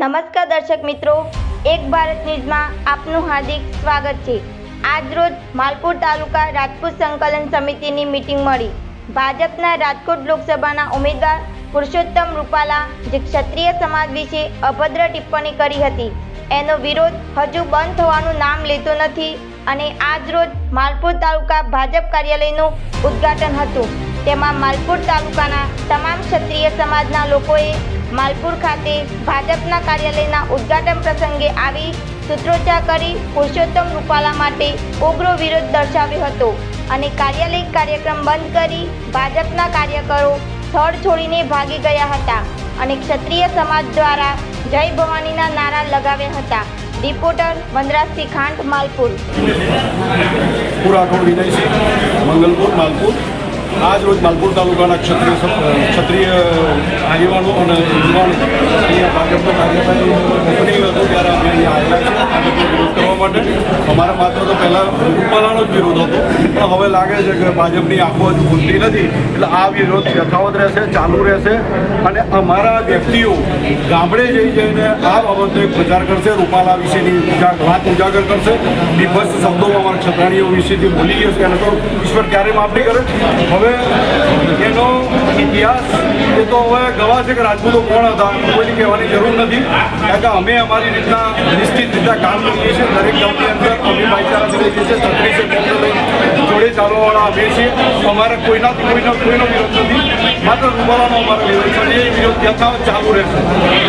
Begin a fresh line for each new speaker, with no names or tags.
નમસ્કાર દર્શક મિત્રો, એક ભારત ન્યૂઝમાં આપનું હાર્દિક સ્વાગત છે. આજરોજ માલપુર તાલુકા રાજપૂત સંકલન સમિતિની મિટિંગ મળી. ભાજપના રાજકોટ લોકસભાના ઉમેદવાર પુરુષોત્તમ રૂપાલા જે ક્ષત્રિય સમાજ વિશે અભદ્ર ટિપ્પણી કરી હતી. એનો વિરોધ હજુ બંધ થવાનું નામ લેતો નથી અને આજરોજ માલપુર તાલુકા ભાજપ કાર્યાલયનું ઉદ્ઘાટન હતું. તેમાં માલપુર તાલુકાના તમામ ક્ષત્રિય સમાજના લોકોએ માલપુર ખાતે ભાજપના કાર્યાલયના ઉદ્ઘાટન પ્રસંગે આવી સૂત્રોચ્ચાર કરી પુરુષોત્તમ રૂપાલા માટે ઉગ્ર વિરોધ દર્શાવ્યો હતો અને કાર્યાલય કાર્યક્રમ બંધ કરી ભાજપના કાર્યકરો સ્થળ છોડીને ભાગી ગયા હતા અને ક્ષત્રિય સમાજ દ્વારા જય ભવાનીના નારા લગાવ્યા હતા. રિપોર્ટર વનરાજસિંહ ખાંડ, માલપુર.
પૂરા મંગલપુર, માલપુર. આજ રોજ માલપુર તાલુકાના ક્ષત્રિય ક્ષત્રિય આગેવાનો અને યુવાનો અહીંયા ભાજપના કાર્યકારી ઓપનિંગ હતું ત્યારે અમે અહીંયા આવેલા છે આ બધો વિરોધ કરવા માટે અમારા માત્ર તો પહેલાં રૂપાલાનો જ વિરોધ હતો. પણ હવે લાગે છે કે ભાજપની આંખો હજુ ખુલતી નથી. એટલે આ વિરોધ યથાવત રહેશે, ચાલુ રહેશે. અને અમારા વ્યક્તિઓ ગામડે જઈ જઈને આ બાબતનો એક પ્રચાર કરશે, રૂપાલા વિશેની વાત ઉજાગર કરશે. નિભસ્ત શબ્દો અમારા ક્ષત્રાણીઓ વિશેથી બોલી ગયો છે. એને તો ઈશ્વર ક્યારે માફ નહીં કરે. હવે એનો ઇતિહાસ એ તો હવે ગવા છે કે રાજપૂતો કોણ હતા કોઈ કહેવાની જરૂર નથી. કારણ કે અમે અમારી રીતના નિશ્ચિત રીતના કામ કરીએ છીએ. દરેક ગામની અંદર અમે ભાઈચારા છે છીએ. છત્રીસ જોડે ચાલવાવાળા અમે છીએ. અમારે કોઈનાથી કોઈનો કોઈનો વિરોધ નથી. માત્ર રૂબાલાનો અમારો વિરોધ છે. એ વિરોધ યથાવત ચાલુ રહેશે.